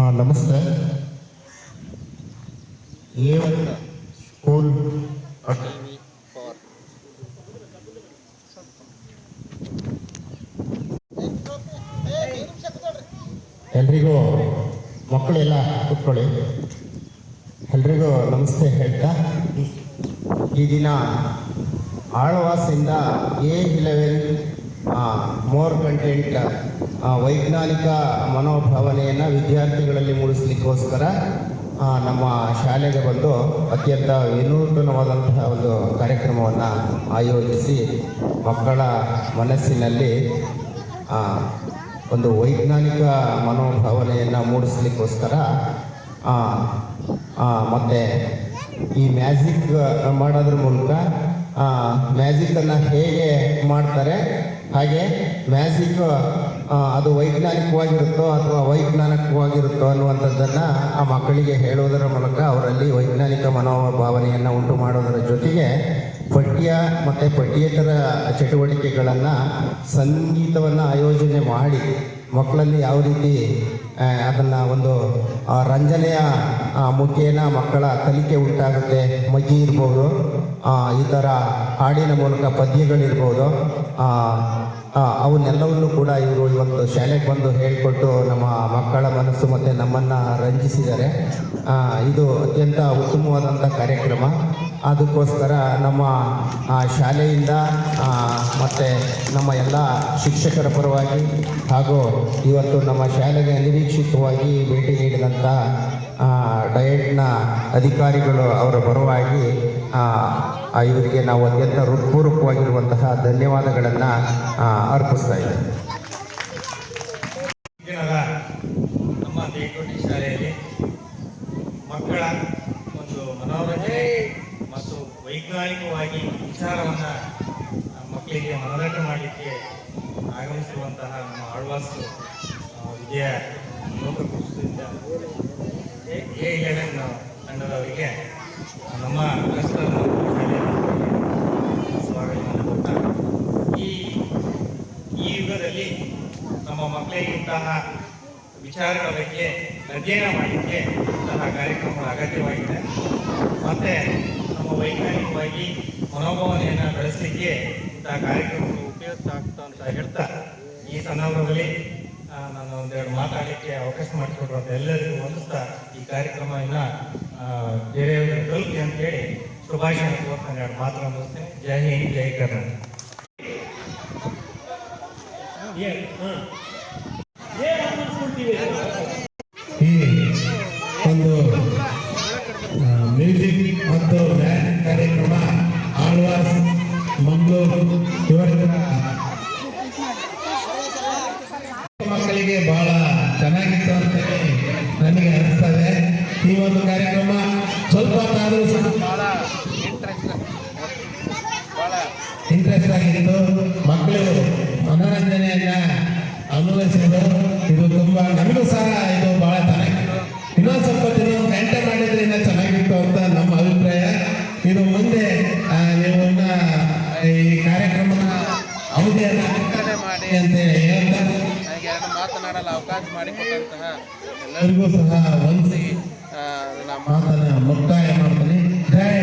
ಹಾಂ ನಮಸ್ತೆ. A school ಎಲ್ರಿಗೂ ಮಕ್ಕಳೆಲ್ಲ ಕೂತ್ಕೊಳ್ಳಿ. ಎಲ್ರಿಗೂ ನಮಸ್ತೆ ಹೇಳ್ತಾ. ಈ ದಿನ ಆಳ್ವಾಸಿಂದ ಎ ಇಲೆವೆನ್ ಮೋರ್ ಕಂಟೆಂಟ್ ವೈಜ್ಞಾನಿಕ ಮನೋಭಾವನೆಯನ್ನು ವಿದ್ಯಾರ್ಥಿಗಳಲ್ಲಿ ಮೂಡಿಸ್ಲಿಕ್ಕೋಸ್ಕರ ನಮ್ಮ ಶಾಲೆಗೆ ಬಂದು ಅತ್ಯಂತ ವಿನೂತನವಾದಂತಹ ಒಂದು ಕಾರ್ಯಕ್ರಮವನ್ನು ಆಯೋಜಿಸಿ ಮಕ್ಕಳ ಮನಸ್ಸಿನಲ್ಲಿ ಒಂದು ವೈಜ್ಞಾನಿಕ ಮನೋಭಾವನೆಯನ್ನು ಮೂಡಿಸ್ಲಿಕ್ಕೋಸ್ಕರ ಮತ್ತೆ ಈ ಮ್ಯಾಜಿಕ್ ಮಾಡೋದ್ರ ಮೂಲಕ ಮ್ಯಾಜಿಕನ್ನು ಹೇಗೆ ಮಾಡ್ತಾರೆ ಹಾಗೆ ಮ್ಯಾಜಿಕ್ ಅದು ವೈಜ್ಞಾನಿಕವಾಗಿರುತ್ತೋ ಅಥವಾ ವೈಜ್ಞಾನಿಕವಾಗಿರುತ್ತೋ ಅನ್ನುವಂಥದ್ದನ್ನು ಆ ಮಕ್ಕಳಿಗೆ ಹೇಳುವುದರ ಮೂಲಕ ಅವರಲ್ಲಿ ವೈಜ್ಞಾನಿಕ ಮನೋಭಾವನೆಯನ್ನು ಉಂಟು ಮಾಡೋದರ ಜೊತೆಗೆ ಪಠ್ಯ ಮತ್ತು ಪಠ್ಯೇತರ ಚಟುವಟಿಕೆಗಳನ್ನು ಸಂಗೀತವನ್ನು ಆಯೋಜನೆ ಮಾಡಿ ಮಕ್ಕಳಲ್ಲಿ ಯಾವ ರೀತಿ ಅದನ್ನು ಒಂದು ರಂಜನೆಯ ಮುಖೇನ ಮಕ್ಕಳ ಕಲಿಕೆ ಉಂಟಾಗುತ್ತೆ ಮಗಿ ಇರ್ಬೋದು ಈ ಥರ ಹಾಡಿನ ಮೂಲಕ ಪದ್ಯಗಳಿರ್ಬೋದು ಅವನ್ನೆಲ್ಲವನ್ನೂ ಕೂಡ ಇವರು ಇವತ್ತು ಶಾಲೆಗೆ ಬಂದು ಹೇಳಿಕೊಟ್ಟು ನಮ್ಮ ಮಕ್ಕಳ ಮನಸ್ಸು ಮತ್ತು ನಮ್ಮನ್ನು ರಂಜಿಸಿದ್ದಾರೆ. ಇದು ಅತ್ಯಂತ ಉತ್ತಮವಾದಂಥ ಕಾರ್ಯಕ್ರಮ. ಅದಕ್ಕೋಸ್ಕರ ನಮ್ಮ ಶಾಲೆಯಿಂದ ಮತ್ತು ನಮ್ಮ ಎಲ್ಲ ಶಿಕ್ಷಕರ ಪರವಾಗಿ ಹಾಗೂ ಇವತ್ತು ನಮ್ಮ ಶಾಲೆಗೆ ಅನಿರೀಕ್ಷಿತವಾಗಿ ಭೇಟಿ ನೀಡಿದಂಥ ಡಯಟ್ನ ಅಧಿಕಾರಿಗಳು ಅವರ ಪರವಾಗಿ ಇವರಿಗೆ ನಾವು ಅತ್ಯಂತ ಹೃತ್ಪೂರ್ವಕವಾಗಿರುವಂತಹ ಧನ್ಯವಾದಗಳನ್ನು ಅರ್ಪಿಸ್ತಾ ಇದ್ದೇವೆ ಶಾಲೆಯಲ್ಲಿ ಮಕ್ಕಳ ಒಂದು ಮನೋರಂಜನೆ ವೈಜ್ಞಾನಿಕವಾಗಿ ವಿಚಾರವನ್ನ ಮಕ್ಕಳಿಗೆ ಮನದಟ ಮಾಡಲಿಕ್ಕೆ ಆಗಮಿಸಿರುವಂತಹ ನಮ್ಮ ಆಳ್ವಾಸ್ ವಿಜಯ ವಿದ್ಯಾ ಲೋಕಕೃಷ್ಣದಿಂದ ಎ ಇಲೆವೆನ್ ತಂಡದವರಿಗೆ ನಮ್ಮ ಸ್ವಾಗತವನ್ನು ಕೊಟ್ಟ ಈ ಈ ಯುಗದಲ್ಲಿ ನಮ್ಮ ಮಕ್ಕಳಿಗೆ ಇಂತಹ ವಿಚಾರಗಳ ಬಗ್ಗೆ ಅಧ್ಯಯನ ಮಾಡಲಿಕ್ಕೆ ಇಂತಹ ಕಾರ್ಯಕ್ರಮಗಳು ಅಗತ್ಯವಾಗಿದೆ. ಮತ್ತು ವೈಜ್ಞಾನಿಕವಾಗಿ ಮನೋಭಾವನೆಯನ್ನು ಬೆಳೆಸಲಿಕ್ಕೆ ಇಂತಹ ಕಾರ್ಯಕ್ರಮಗಳು ಉಪಯುಕ್ತ ಆಗ್ತಾ ಅಂತ ಹೇಳ್ತಾ ಈ ಸಂದರ್ಭದಲ್ಲಿ ನಾನು ಒಂದೆರಡು ಮಾತಾಡಲಿಕ್ಕೆ ಅವಕಾಶ ಮಾಡಿಕೊಡುವಂಥ ಎಲ್ಲರಿಗೂ ವಂದಿಸ್ತಾ ಈ ಕಾರ್ಯಕ್ರಮ ಇನ್ನ ಆ, ಬೇರೆಯವರು ತಲುಪಿ ಅಂತೇಳಿ ಶುಭಾಶಯ ಕೋರ್ತಾ ಎರಡು ಮಾತು ಮುಗಿಸ್ತೇನೆ ಜೈ ಹಿಂದ್ ಜೈ ಕರ್ನಾಟಕ. ಮಕ್ಕಳಿಗೆ ಬಹಳ ಚೆನ್ನಾಗಿತ್ತು ಅಂತ ನನಗೆ ಅನಿಸ್ತದೆ. ಈ ಒಂದು ಕಾರ್ಯಕ್ರಮ ಸ್ವಲ್ಪ ಬಹಳ ಇಂಟ್ರೆಸ್ಟ್ ಆಗಿತ್ತು. ಮಕ್ಕಳು ಮನೋರಂಜನೆಯನ್ನ ಅನುಭವಿಸಿದ್ರು. ಇದು ತುಂಬಾ ನಮಗೂ ಸಹ ಇದು ಬಹಳ ಚೆನ್ನಾಗಿತ್ತು. ಇನ್ನೊಂದು ಸ್ವಲ್ಪ ದಿನ ಒಂದು ಗಂಟೆ ಮಾಡಿದ್ರೆ ಇನ್ನೂ ಚೆನ್ನಾಗಿತ್ತು ಅಂತ ನಮ್ಮ ಅಭಿಪ್ರಾಯ ಇದು ಮುಂದೆ ಆ, ನೀವು ಇನ್ನ ಈ ಕಾರ್ಯಕ್ರಮ ಅವಧಿಯನ್ನು ಅಂತ ಹೇಳ್ತಾ ಮಾತನಾಡಲು ಅವಕಾಶ ಮಾಡಿಕೊಟ್ಟಂತಹ ಎಲ್ಲರಿಗೂ ಸಹ ವಂದಿಸಿ ಮಾತನ್ನ ಮುಕ್ತಾಯ ಮಾಡ್ತೀನಿ. ಜಯ